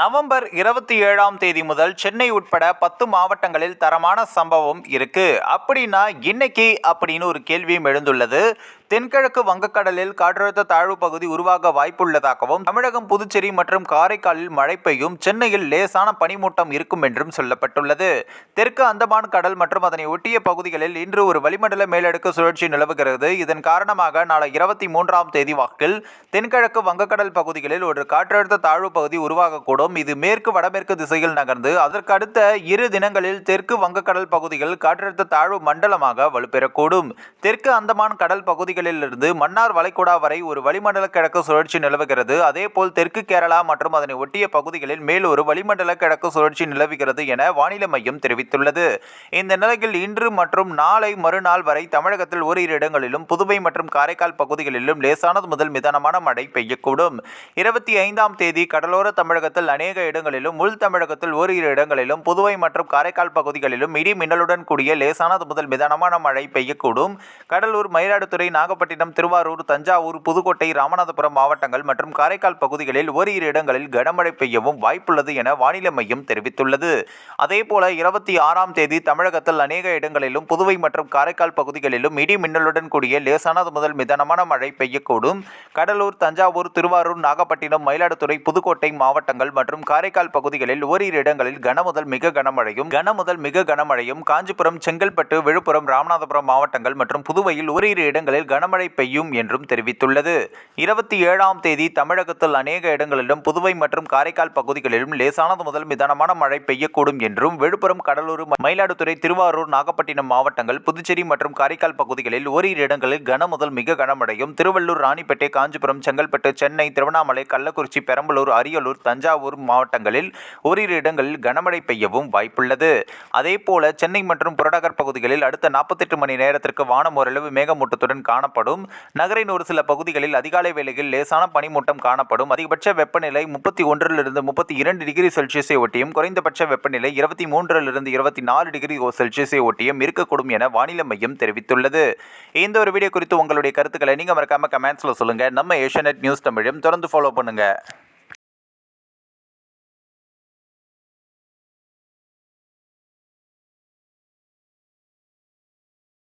November இருபத்தி ஏழாம் தேதி முதல் சென்னை உட்பட பத்து மாவட்டங்களில் தரமான சம்பவம் இருக்கு. அப்படின்னா இன்னைக்கு அப்படின்னு ஒரு கேள்வியும் எழுந்துள்ளது. தென்கிழக்கு வங்கக்கடலில் காற்றழுத்த தாழ்வு பகுதி உருவாக வாய்ப்புள்ளதாகவும் தமிழகம் புதுச்சேரி மற்றும் காரைக்காலில் மழை பெய்யும் சென்னையில் லேசான பனிமூட்டம் இருக்கும் என்றும் சொல்லப்பட்டுள்ளது. தெற்கு அந்தமான் கடல் மற்றும் அதனை ஒட்டிய பகுதிகளில் இன்று ஒரு வளிமண்டல மேலடுக்கு சுழற்சி நிலவுகிறது. இதன் காரணமாக நாளை இருபத்தி மூன்றாம் தேதி வாக்கில் தென்கிழக்கு வங்கக்கடல் பகுதிகளில் ஒரு காற்றழுத்த தாழ்வு பகுதி உருவாகக்கூடும். இது மேற்கு வடமேற்கு திசையில் நகர்ந்து அதற்கு அடுத்த இரு தினங்களில் தெற்கு வங்கக்கடல் பகுதிகள் காற்றழுத்த தாழ்வு மண்டலமாக வலுப்பெறக்கூடும். தெற்கு அந்தமான் கடல் பகுதிகளிலிருந்து மன்னார் வளைகுடா வரை ஒரு வளிமண்டல கிழக்கு சுழற்சி நிலவுகிறது. அதேபோல் தெற்கு கேரளா மற்றும் அதனை ஒட்டிய பகுதிகளில் மேல் ஒரு வளிமண்டல கிழக்கு சுழற்சி நிலவுகிறது என வானிலை மையம் தெரிவித்துள்ளது. இந்த நிலையில் இன்று மற்றும் நாளை மறுநாள் வரை தமிழகத்தில் ஓரிரு இடங்களிலும் புதுவை மற்றும் காரைக்கால் பகுதிகளிலும் லேசானது முதல் மிதமான மழை பெய்யக்கூடும். இருபத்தி ஐந்தாம் தேதி கடலோர தமிழகத்தில் அநேக இடங்களிலும் உள் தமிழகத்தில் ஓரிரு இடங்களிலும் புதுவை மற்றும் காரைக்கால் பகுதிகளிலும் இடி மின்னலுடன் கூடிய லேசானது முதல் மிதமான மழை பெய்யக்கூடும். கடலூர் மயிலாடுதுறை நாகப்பட்டினம் திருவாரூர் தஞ்சாவூர் புதுக்கோட்டை ராமநாதபுரம் மாவட்டங்கள் மற்றும் காரைக்கால் பகுதிகளில் ஓரிரு இடங்களில் கனமழை பெய்யவும் வாய்ப்புள்ளது என வானிலை மையம் தெரிவித்துள்ளது. அதேபோல இருபத்தி ஆறாம் தேதி தமிழகத்தில் அநேக இடங்களிலும் புதுவை மற்றும் காரைக்கால் பகுதிகளிலும் இடி மின்னலுடன் கூடிய லேசானது முதல் மிதமான மழை பெய்யக்கூடும். கடலூர் தஞ்சாவூர் திருவாரூர் நாகப்பட்டினம் மயிலாடுதுறை புதுக்கோட்டை மாவட்டங்கள் மற்றும் காரைக்கால் பகுதிகளில் ஓரிரு இடங்களில் கனமுதல் மிக கனமழையும் கனமுதல் மிக கனமழையும் காஞ்சிபுரம் செங்கல்பட்டு விழுப்புரம் ராமநாதபுரம் மாவட்டங்கள் மற்றும் புதுவையில் ஓரிரு இடங்களில் கனமழை பெய்யும் என்றும் தெரிவித்துள்ளது. இருபத்தி ஏழாம் தேதி தமிழகத்தில் அநேக இடங்களிலும் புதுவை மற்றும் காரைக்கால் பகுதிகளிலும் லேசானது முதல் மிதமான மழை பெய்யக்கூடும் என்றும் விழுப்புரம் கடலூர் மயிலாடுதுறை திருவாரூர் நாகப்பட்டினம் மாவட்டங்கள் புதுச்சேரி மற்றும் காரைக்கால் பகுதிகளில் ஓரிரு இடங்களில் கனமுதல் மிக கனமழையும் திருவள்ளூர் ராணிப்பேட்டை காஞ்சிபுரம் செங்கல்பட்டு சென்னை திருவண்ணாமலை கள்ளக்குறிச்சி பெரம்பலூர் அரியலூர் தஞ்சாவூர் மாவட்டங்களில் ஓரிரு இடங்களில் கனமழை பெய்யவும் வாய்ப்புள்ளது. அதேபோல சென்னை மற்றும் புறநகர் பகுதிகளில் அடுத்த நாற்பத்தெட்டு மணி நேரத்திற்கு வானம் ஓரளவு மேகமூட்டத்துடன் காணப்படும். நகரின் ஒரு சில பகுதிகளில் அதிகாலை வேளையில் லேசான பனிமூட்டம் காணப்படும். அதிகபட்ச வெப்பநிலை முப்பத்தி ஒன்றிலிருந்து முப்பத்தி இரண்டு டிகிரி செல்சியஸை ஒட்டியும் குறைந்தபட்ச வெப்பநிலை இருபத்தி மூன்றிலிருந்து இருபத்தி நாலு டிகிரி செல்சியஸை ஒட்டியும் இருக்கக்கூடும் என வானிலை மையம் தெரிவித்துள்ளது. இந்த ஒரு வீடியோ குறித்து உங்களுடைய கருத்துக்களை நீங்கள் மறக்காம கமெண்ட்ஸில் சொல்லுங்கள் நம்ம ஏஷியநெட் நியூஸ் தமிழும் தொடர்ந்து ஃபாலோ பண்ணுங்கள்